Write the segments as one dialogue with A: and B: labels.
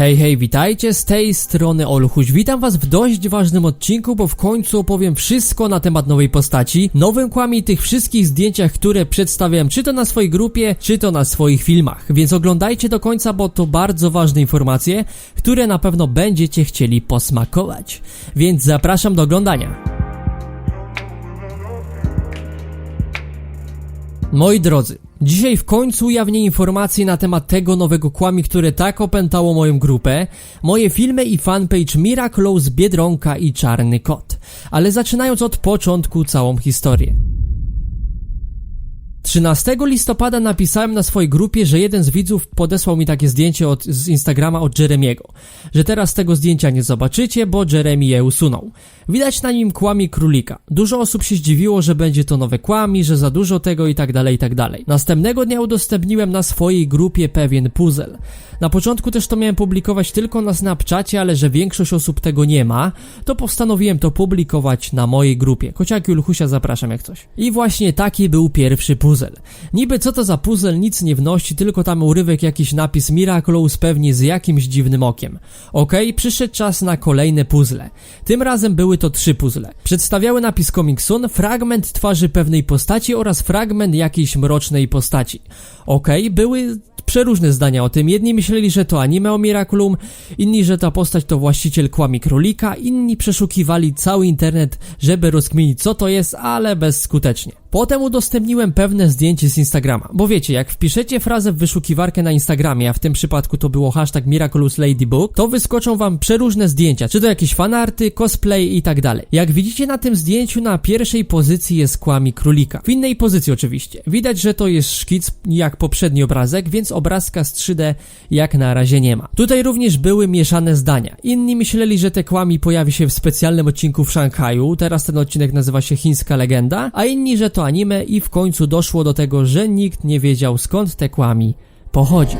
A: Hej, hej, witajcie z tej strony Olchuś. Witam was w dość ważnym odcinku, bo w końcu opowiem wszystko na temat nowej postaci, nowym kłamie i tych wszystkich zdjęciach, które przedstawiam czy to na swojej grupie, czy to na swoich filmach. Więc oglądajcie do końca, bo to bardzo ważne informacje, które na pewno będziecie chcieli posmakować. Więc zapraszam do oglądania. Moi drodzy, dzisiaj w końcu ujawnię informacje na temat tego nowego kłami, które tak opętało moją grupę, moje filmy i fanpage Miraculous, Biedronka i Czarny Kot. Ale zaczynając od początku całą historię. 13 listopada napisałem na swojej grupie, że jeden z widzów podesłał mi takie zdjęcie od, z Instagrama od Jeremiego, że teraz tego zdjęcia nie zobaczycie, bo Jeremy je usunął. Widać na nim kłami królika. Dużo osób się zdziwiło, że będzie to nowe kłami, że za dużo tego i tak dalej, i tak dalej. Następnego dnia udostępniłem na swojej grupie pewien puzzle. Na początku też to miałem publikować tylko na Snapchacie, ale że większość osób tego nie ma, to postanowiłem to publikować na mojej grupie. Kociaki Ulchusia zapraszam jak coś. I właśnie taki był pierwszy puzzle. Niby co to za puzzle, nic nie wnosi, tylko tam urywek jakiś napis Miraculous pewnie z jakimś dziwnym okiem. Okej, okay, przyszedł czas na kolejne puzzle. Tym razem były to trzy puzzle. Przedstawiały napis Comic Soon, fragment twarzy pewnej postaci oraz fragment jakiejś mrocznej postaci. Okej, okay, były przeróżne zdania o tym. Jedni myśleli, że to anime o Miraculum, inni, że ta postać to właściciel kłami królika, inni przeszukiwali cały internet, żeby rozkminić co to jest, ale bezskutecznie. Potem udostępniłem pewne zdjęcie z Instagrama, bo wiecie, jak wpiszecie frazę w wyszukiwarkę na Instagramie, a w tym przypadku to było hashtag Miraculous Ladybook, to wyskoczą wam przeróżne zdjęcia, czy to jakieś fanarty, cosplay i tak dalej. Jak widzicie na tym zdjęciu na pierwszej pozycji jest kłami królika. W innej pozycji oczywiście. Widać, że to jest szkic jak poprzedni obrazek, więc obrazka z 3D jak na razie nie ma. Tutaj również były mieszane zdania. Inni myśleli, że te kłami pojawi się w specjalnym odcinku w Szanghaju, teraz ten odcinek nazywa się Chińska Legenda, a inni, że to to anime i w końcu doszło do tego, że nikt nie wiedział skąd te kłami pochodzi.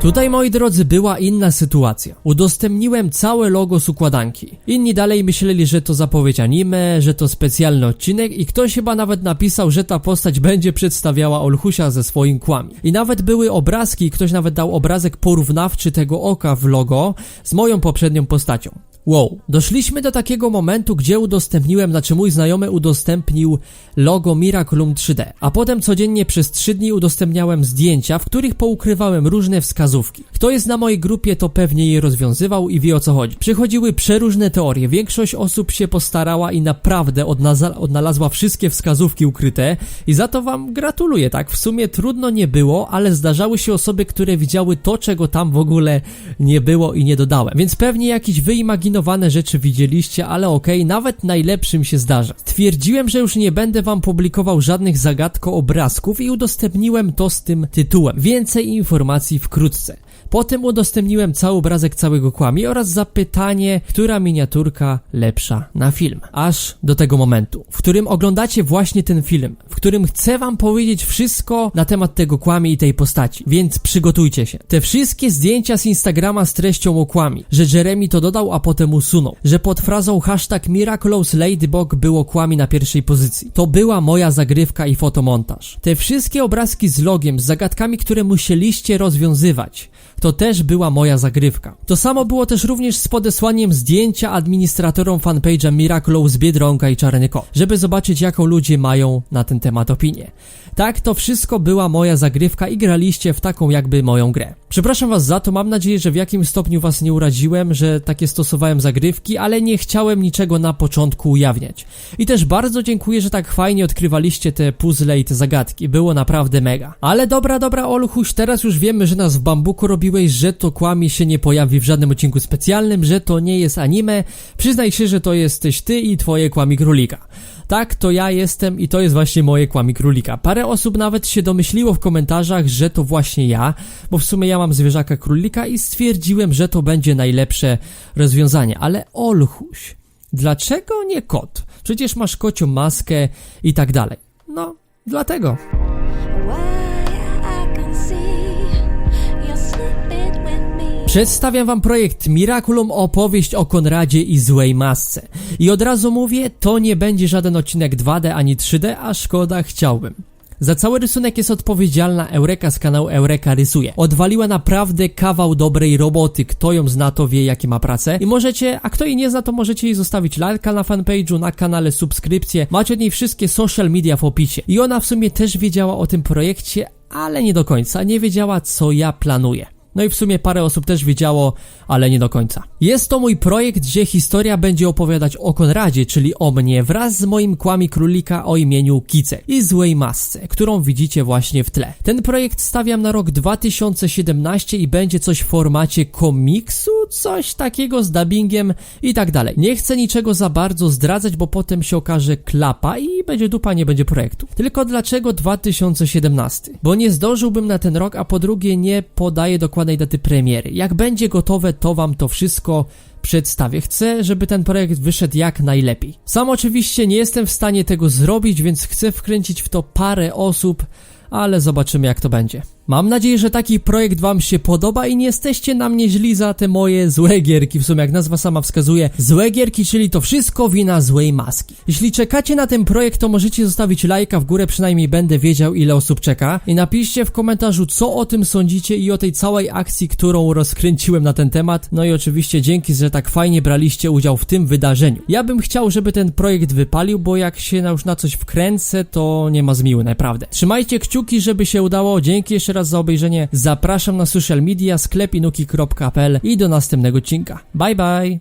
A: Tutaj, moi drodzy, była inna sytuacja. Udostępniłem całe logo z układanki. Inni dalej myśleli, że to zapowiedź anime, że to specjalny odcinek i ktoś chyba nawet napisał, że ta postać będzie przedstawiała Olchusia ze swoim kłami. I nawet były obrazki, ktoś nawet dał obrazek porównawczy tego oka w logo z moją poprzednią postacią. Wow, doszliśmy do takiego momentu, gdzie udostępniłem, znaczy mój znajomy udostępnił logo Miraculum 3D, a potem codziennie przez 3 dni udostępniałem zdjęcia, w których poukrywałem różne wskazówki. Kto jest na mojej grupie, to pewnie je rozwiązywał i wie o co chodzi. Przychodziły przeróżne teorie, większość osób się postarała i naprawdę odnalazła wszystkie wskazówki ukryte i za to wam gratuluję, tak? W sumie trudno nie było, ale zdarzały się osoby, które widziały to, czego tam w ogóle nie było i nie dodałem. Więc pewnie jakiś wyimaginowany kombinowane rzeczy widzieliście, ale okej, okay, nawet najlepszym się zdarza. Twierdziłem, że już nie będę wam publikował żadnych zagadko obrazków i udostępniłem to z tym tytułem. Więcej informacji wkrótce. Potem udostępniłem cały obrazek całego kłami oraz zapytanie, która miniaturka lepsza na film. Aż do tego momentu, w którym oglądacie właśnie ten film, w którym chcę wam powiedzieć wszystko na temat tego kłami i tej postaci, więc przygotujcie się. Te wszystkie zdjęcia z Instagrama z treścią o kłami, że Jeremy to dodał, a potem usunął, że pod frazą hashtag Miraculous Ladybug było kłami na pierwszej pozycji. To była moja zagrywka i fotomontaż. Te wszystkie obrazki z logiem, z zagadkami, które musieliście rozwiązywać, to też była moja zagrywka. To samo było też również z podesłaniem zdjęcia administratorom fanpage'a Miraculous Biedronka i Czarny Kot, żeby zobaczyć jaką ludzie mają na ten temat opinię. Tak, to wszystko była moja zagrywka i graliście w taką jakby moją grę. Przepraszam was za to, mam nadzieję, że w jakimś stopniu was nie uraziłem, że takie stosowałem zagrywki, ale nie chciałem niczego na początku ujawniać. I też bardzo dziękuję, że tak fajnie odkrywaliście te puzzle i te zagadki, było naprawdę mega. Ale dobra, dobra Olchuś, teraz już wiemy, że nas w bambuku robiłeś, że to kłamie się nie pojawi w żadnym odcinku specjalnym, że to nie jest anime, przyznaj się, że to jesteś ty i twoje kłami królika. Tak, to ja jestem i to jest właśnie moje kłami królika. Parę osób nawet się domyśliło w komentarzach, że to właśnie ja, bo w sumie ja mam zwierzaka królika i stwierdziłem, że to będzie najlepsze rozwiązanie. Ale Olchuś, dlaczego nie kot? Przecież masz kocią maskę i tak dalej. No, dlatego. Przedstawiam wam projekt Miraculum opowieść o Konradzie i złej masce. I od razu mówię, to nie będzie żaden odcinek 2D ani 3D, a szkoda chciałbym. Za cały rysunek jest odpowiedzialna Eureka z kanału Eureka Rysuje. Odwaliła naprawdę kawał dobrej roboty. Kto ją zna, to wie, jakie ma pracę. I możecie, a kto jej nie zna, to możecie jej zostawić lajka na fanpage'u, na kanale, subskrypcję. Macie od niej wszystkie social media w opisie. I ona w sumie też wiedziała o tym projekcie, ale nie do końca. Nie wiedziała, co ja planuję. No i w sumie parę osób też wiedziało, ale nie do końca. Jest to mój projekt, gdzie historia będzie opowiadać o Konradzie, czyli o mnie, wraz z moim kłami królika o imieniu Kice i złej masce, którą widzicie właśnie w tle. Ten projekt stawiam na rok 2017 i będzie coś w formacie komiksu, coś takiego z dubbingiem i tak dalej. Nie chcę niczego za bardzo zdradzać, bo potem się okaże klapa i będzie dupa, nie będzie projektu. Tylko dlaczego 2017? Bo nie zdążyłbym na ten rok, a po drugie nie podaję dokładnej daty premiery. Jak będzie gotowe, to wam to wszystko przedstawię. Chcę, żeby ten projekt wyszedł jak najlepiej. Sam oczywiście nie jestem w stanie tego zrobić, więc chcę wkręcić w to parę osób, ale zobaczymy jak to będzie. Mam nadzieję, że taki projekt wam się podoba i nie jesteście na mnie źli za te moje złe gierki, w sumie jak nazwa sama wskazuje, złe gierki, czyli to wszystko wina złej maski. Jeśli czekacie na ten projekt, to możecie zostawić lajka w górę, przynajmniej będę wiedział ile osób czeka i napiszcie w komentarzu co o tym sądzicie i o tej całej akcji, którą rozkręciłem na ten temat. No i oczywiście dzięki, że tak fajnie braliście udział w tym wydarzeniu. Ja bym chciał, żeby ten projekt wypalił, bo jak się już na coś wkręcę, to nie ma zmiły, naprawdę. Trzymajcie kciuki, żeby się udało. Dzięki jeszcze raz za obejrzenie. Zapraszam na social media, sklep inuki.pl i do następnego odcinka. Bye bye!